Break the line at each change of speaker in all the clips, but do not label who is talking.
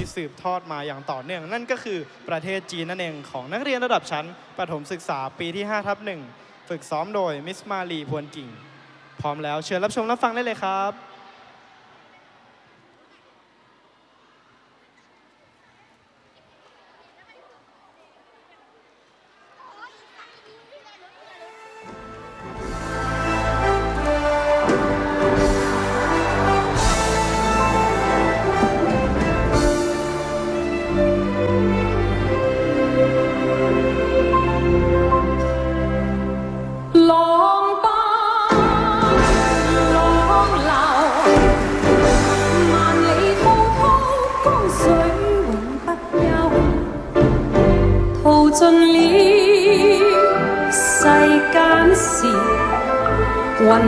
ที่สืบทอดมาอย่างต่อเนื่อง นั่นก็คือประเทศจีนนั่นเองของนักเรียนระดับชั้นประถมศึกษาปีที่5ทับหนึ่งฝึกซ้อมโดยมิสมาลีพวนกิ่ง พร้อมแล้วเชิญรับชมรับฟังได้เลยครับ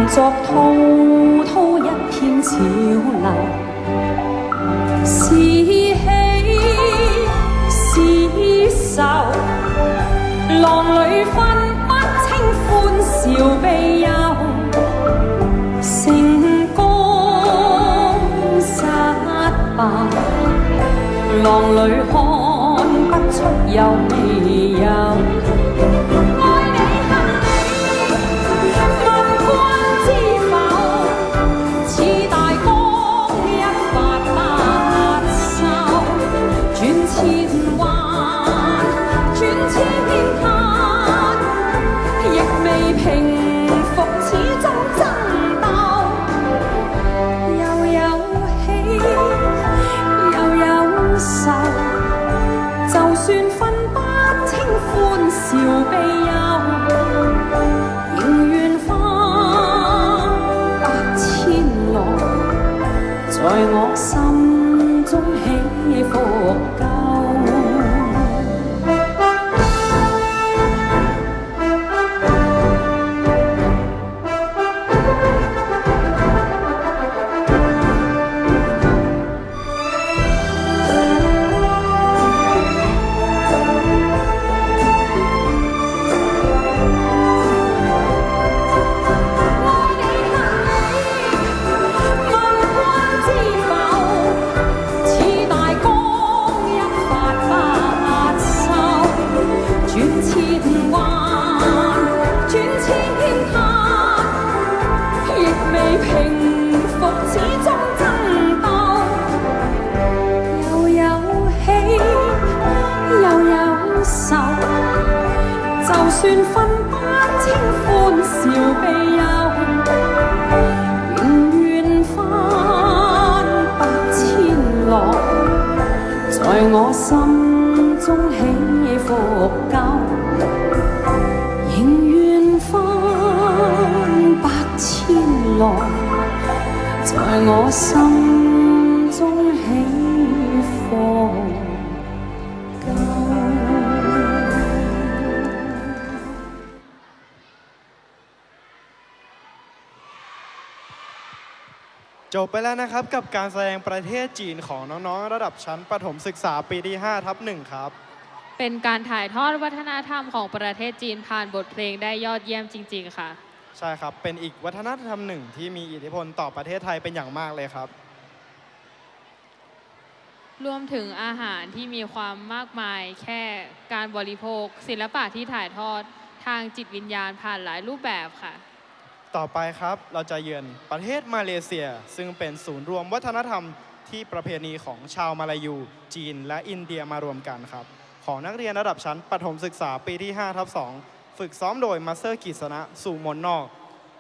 作滔滔一片潮流。是喜是愁。浪里分不清欢笑悲忧，成功失败，浪里看不出有未有。
บไปแล้วนะครับ กับการแสดงประเทศจีนของน้องๆ ระดับชั้นประถมศึกษาปีที่5ทับหนึ่งครับ
เป็นการถ่ายทอดวัฒนธรรมของประเทศจีนผ่านบทเพลงได้ยอดเยี่ยมจริง ๆ ค่ะ
ใช่ครับ เป็นอีกวัฒนธรรมหนึ่งที่มีอิทธิพลต่อประเทศไทยเป็นอย่างมากเลยครับ
รวมถึงอาหารที่มีความมากมาย แค่การบริโภค ศิลปะที่ถ่ายทอดทางจิตวิญญาณผ่านหลายรูปแบบค่ะ
ต่อไปครับเราจะเยือนประเทศมาเลเซีย ซึ่งเป็นศูนย์รวมวัฒนธรรมที่ประเพณีของชาวมาลายู จีน และอินเดียมารวมกันครับ ของนักเรียนระดับชั้นประถมศึกษาปีที่5ทับ2ฝึกซ้อมโดยมาสเตอร์กิษณะสู่มนนอก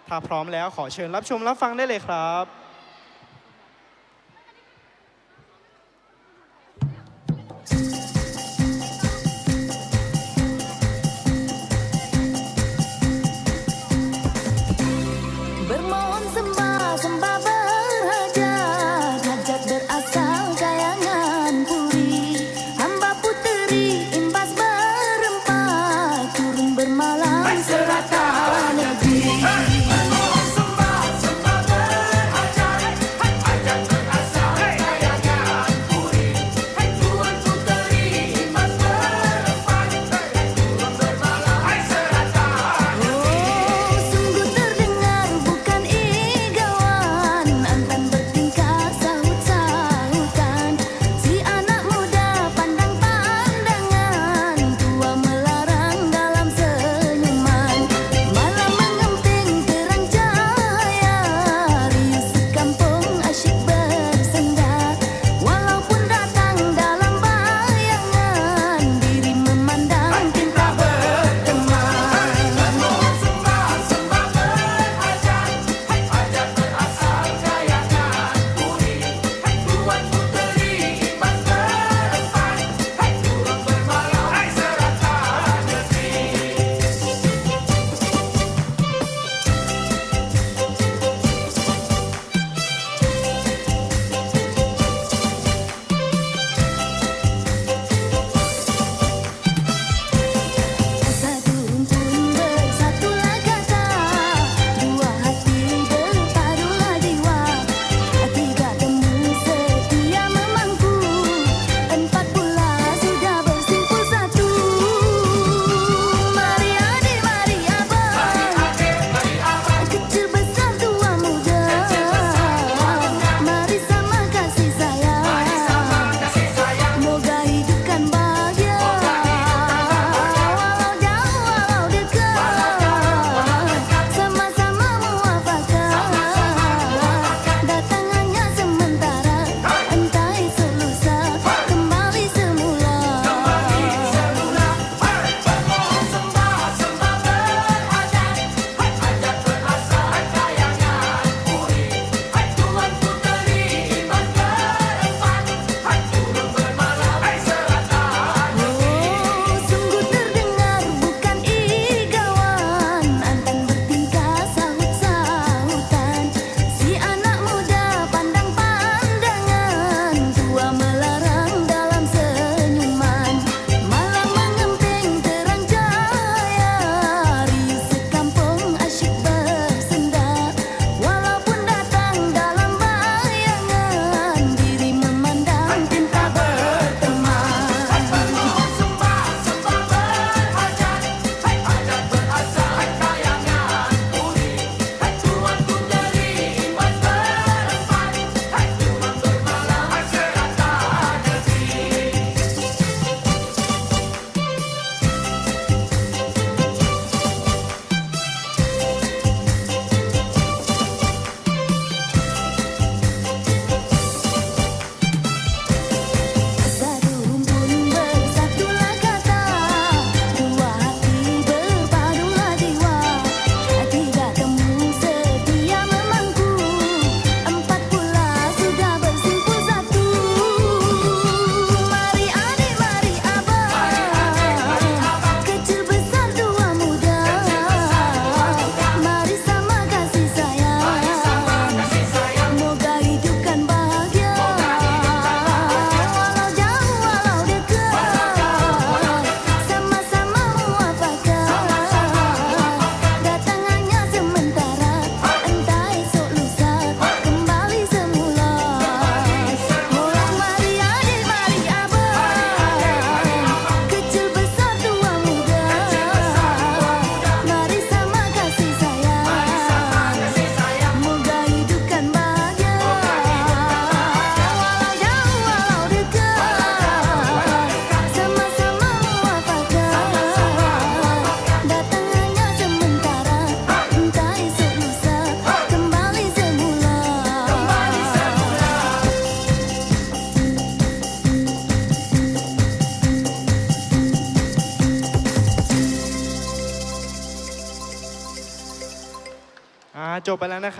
ถ้าพร้อมแล้วขอเชิญรับชมรับฟังได้เลยครับ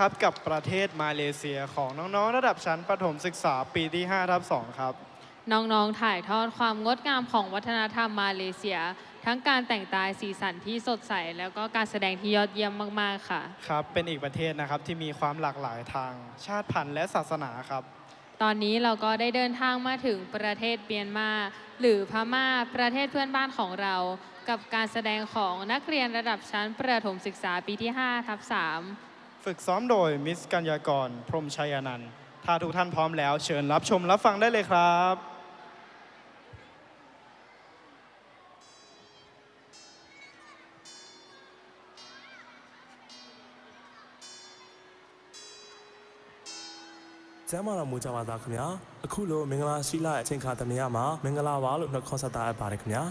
นะครับกับประเทศมาเลเซียของน้องๆ ระดับชั้นประถมศึกษาปีที่5ทับ2ครับ
น้องๆ ถ่ายทอดความงดงามของวัฒนธรรมมาเลเซีย ทั้งการแต่งกายสีสันที่สดใส แล้วก็การแสดงที่ยอดเยี่ยมมากๆค่ะ
ครับ เป็นอีกประเทศนะครับที่มีความหลากหลายทางชาติพันธุ์และศาสนาครับ
ตอนนี้เราก็ได้เดินทางมาถึงประเทศเมียนมา หรือพม่าประเทศเพื่อนบ้านของเรา กับการแสดงของนักเรียนระดับชั้นประถมศึกษาปีที่5ทับ3
ฝึกซ้อมโดยมิสกัญญากร พรหมชัยอนันต์ ถ้าทุกท่านพร้อมแล้วเชิญรับชมรับฟังได้เลยครับ
ကျမ်းမာတော်မူကြပါသားခင်ဗျာအခုလိုမင်္ဂလာရှိလာတဲ့အချိန်ခါတမယမှာမင်္ဂလာပါလို့နှုတ်ခွန်းဆက်တာအပ်ပါတယ်ခင်ဗျာ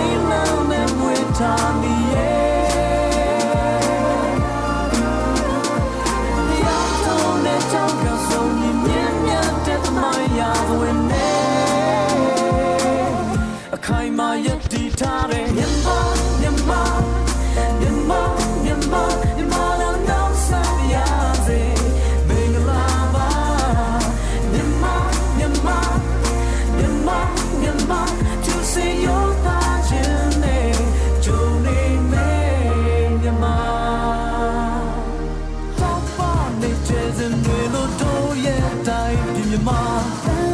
င်း စဉ်တွေလို့တို့ရဲ့
တိုင်းပြမြမာ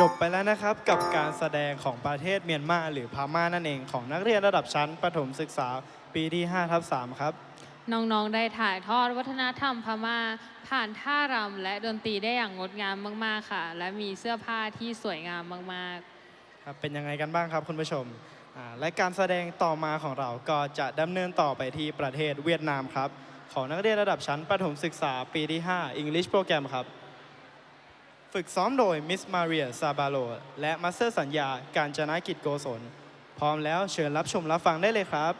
จบไปแล้วนะครับ กับการแสดงของประเทศเมียนมาหรือพม่านั่นเองของนักเรียนระดับชั้นประถมศึกษาปีที่5ทับ3ครับ
น้องๆ ได้ถ่ายทอดวัฒนธรรมพม่า ผ่านท่ารำและดนตรีได้อย่างงดงามมาก ๆ ค่ะ และมีเสื้อผ้าที่สวยงามมากๆ
ครับเป็นยังไงกันบ้างครับคุณผู้ชมอ่าและการแสดงต่อมาของเราก็จะดำเนินต่อไปที่ประเทศเวียดนามครับ ของนักเรียนระดับชั้นประถมศึกษาปีที่ 5 English Program ครับ ฝึกซ้อมโดยมิสมาเรียซาบาโลและมาสเตอร์สัญญาการจนากิจโกศล พร้อมแล้วเชิญรับชมรับฟังได้เลยครับ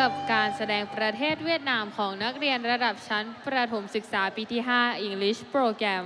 กับการแสดงประเทศเวียดนามของนักเรียนระดับชั้นประถมศึกษาปีที่ 5 English Program